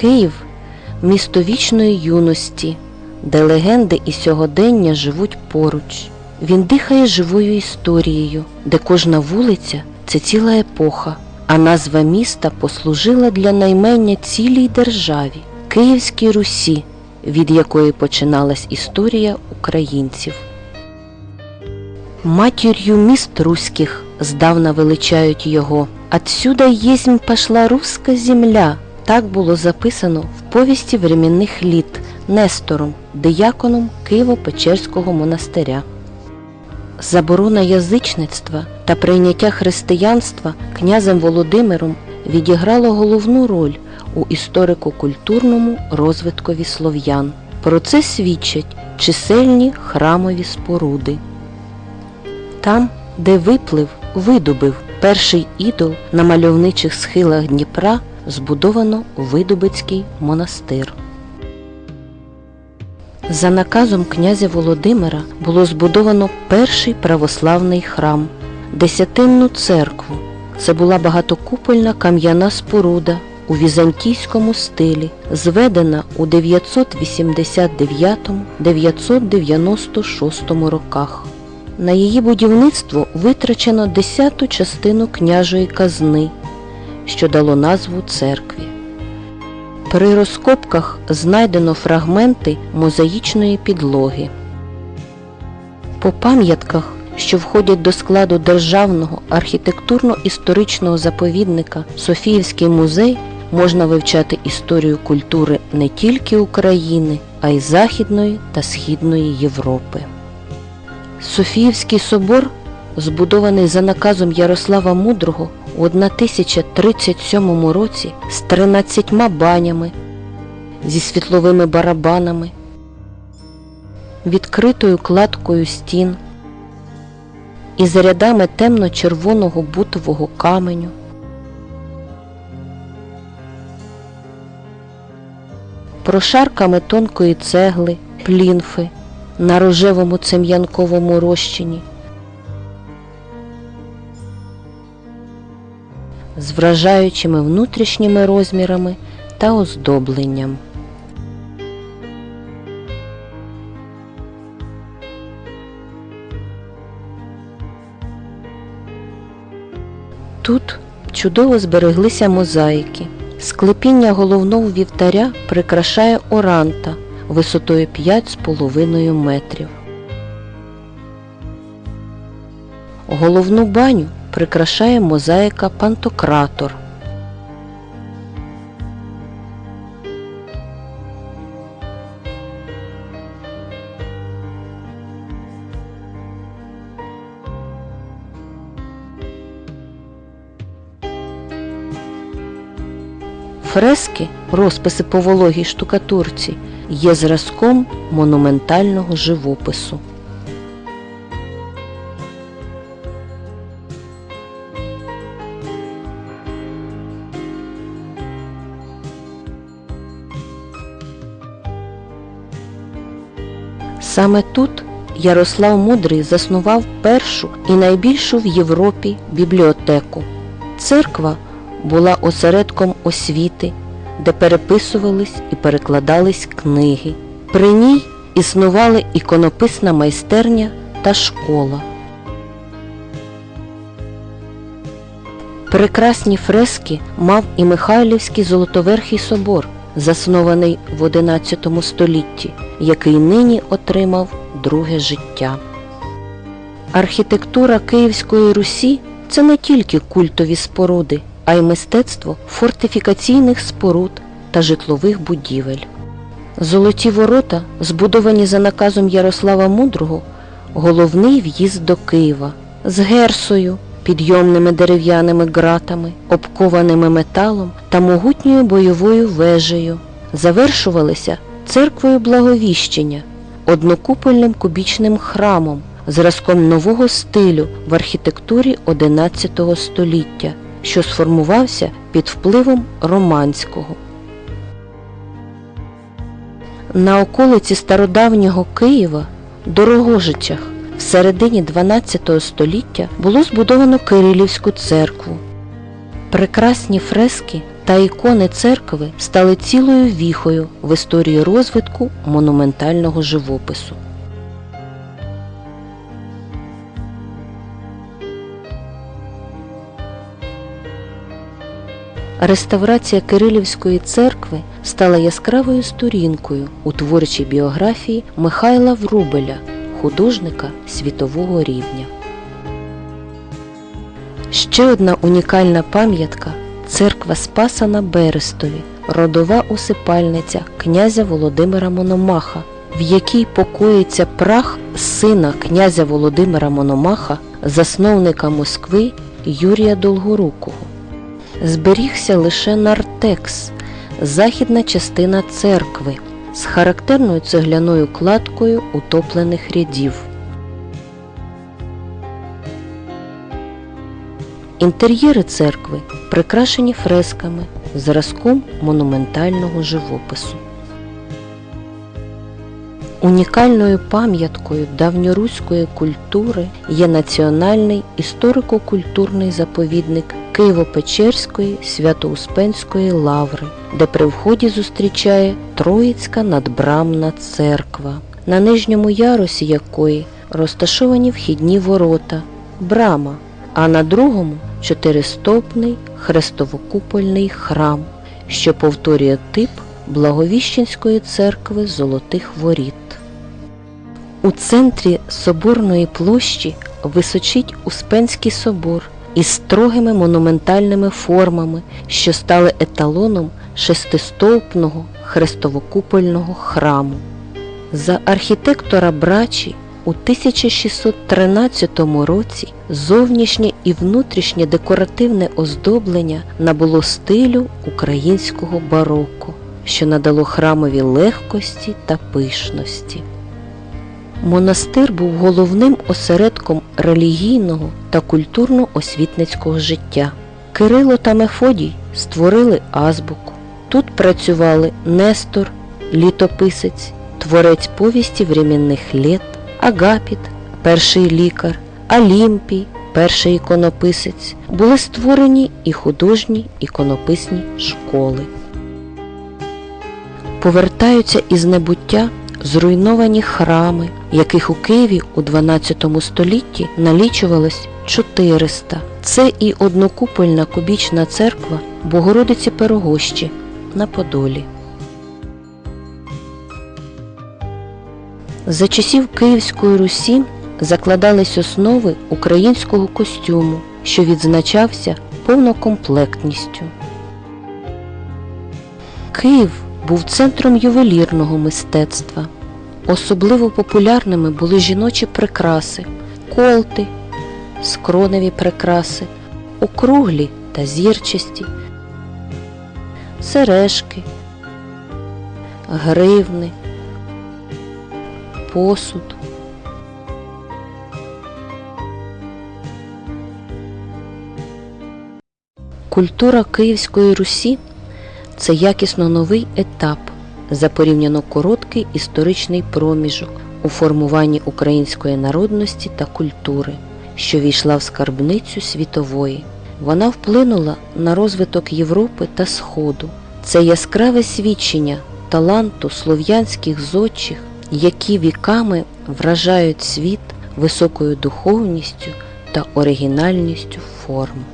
Київ місто вічної юності, де легенди і сьогодення живуть поруч. Він дихає живою історією, де кожна вулиця це ціла епоха, а назва міста послужила для наймення цілій державі Київській Русі, від якої починалась історія українців. Матір'ю міст руських здавна величають його. Отсюда єсмь пошла руська земля. Так було записано в повісті временних літ Нестором, дияконом Києво-Печерського монастиря. Заборона язичництва та прийняття християнства князем Володимиром відіграло головну роль у історико-культурному розвиткові слов'ян. Про це свідчать чисельні храмові споруди. Там, де виплив, видобив перший ідол на мальовничих схилах Дніпра, збудовано Видубицький монастир. За наказом князя Володимира було збудовано перший православний храм Десятинну церкву. Це була багатокупольна кам'яна споруда у візантійському стилі, зведена у 989-996 роках. На її будівництво витрачено десяту частину княжої казни, що дало назву церкві. При розкопках знайдено фрагменти мозаїчної підлоги. По пам'ятках, що входять до складу Державного архітектурно-історичного заповідника Софіївський музей, можна вивчати історію культури не тільки України, а й Західної та Східної Європи. Софіївський собор, збудований за наказом Ярослава Мудрого у 1037 році з 13 банями, зі світловими барабанами, відкритою кладкою стін і за рядами темно-червоного бутового каменю. Прошарками тонкої цегли, плінфи на рожевому цем'янковому розчині, з вражаючими внутрішніми розмірами та оздобленням. Тут чудово збереглися мозаїки. Склепіння головного вівтаря прикрашає оранта висотою 5,5 метрів. Головну баню прикрашає мозаїка Пантократор. Фрески, розписи по вологій штукатурці, є зразком монументального живопису. Саме тут Ярослав Мудрий заснував першу і найбільшу в Європі бібліотеку. Церква була осередком освіти, де переписувались і перекладались книги. При ній існували іконописна майстерня та школа. Прекрасні фрески мав і Михайлівський Золотоверхий собор, заснований в XI столітті, який нині отримав друге життя. Архітектура Київської Русі це не тільки культові споруди, а й мистецтво фортифікаційних споруд та житлових будівель. Золоті ворота, збудовані за наказом Ярослава Мудрого, головний в'їзд до Києва з герсою, підйомними дерев'яними ґратами, обкованими металом та могутньою бойовою вежею, завершувалися церквою Благовіщення, однокупольним кубічним храмом, зразком нового стилю в архітектурі XI століття, що сформувався під впливом Романського. На околиці стародавнього Києва, Дорогожичах, в середині XII століття було збудовано Кирилівську церкву. Прекрасні фрески та ікони церкви стали цілою віхою в історії розвитку монументального живопису. Реставрація Кирилівської церкви стала яскравою сторінкою у творчій біографії Михайла Врубеля, художника світового рівня. Ще одна унікальна пам'ятка церква Спаса на Берестові, родова усипальниця князя Володимира Мономаха, в якій покоїться прах сина князя Володимира Мономаха, засновника Москви Юрія Долгорукого. Зберігся лише нартекс, західна частина церкви з характерною цегляною кладкою утоплених рядів. Інтер'єри церкви прикрашені фресками, зразком монументального живопису. Унікальною пам'яткою давньоруської культури є Національний історико-культурний заповідник Києво-Печерської Свято-Успенської лаври, де при вході зустрічає Троїцька надбрамна церква, на нижньому ярусі якої розташовані вхідні ворота, брама, а на другому чотиристопний хрестовокупольний храм, що повторює тип Благовіщенської церкви Золотих Воріт. У центрі Соборної площі височить Успенський собор із строгими монументальними формами, що стали еталоном шестистовпного хрестовокупольного храму. За архітектора Брачі у 1613 році зовнішнє і внутрішнє декоративне оздоблення набуло стилю українського бароко, що надало храмові легкості та пишності. Монастир був головним осередком релігійного та культурно-освітницького життя. Кирило та Мефодій створили азбуку. Тут працювали Нестор, літописець, творець повісті временних літ, Агапіт, перший лікар, Алімпій, перший іконописець. Були створені і художні іконописні школи. Повертаються із небуття зруйновані храми, яких у Києві у 12 столітті налічувалось 400. Це і однокупольна кубічна церква Богородиці Пирогощі на Подолі. За часів Київської Русі закладались основи українського костюму, що відзначався повнокомплектністю. Київ був центром ювелірного мистецтва. Особливо популярними були жіночі прикраси, колти, скроневі прикраси, округлі та зірчасті, сережки, гривни, посуд. Культура Київської Русі це якісно новий етап за порівняно короткий історичний проміжок у формуванні української народності та культури, що війшла в скарбницю світової. Вона вплинула на розвиток Європи та Сходу. Це яскраве свідчення таланту слов'янських зодчих, які віками вражають світ високою духовністю та оригінальністю форм.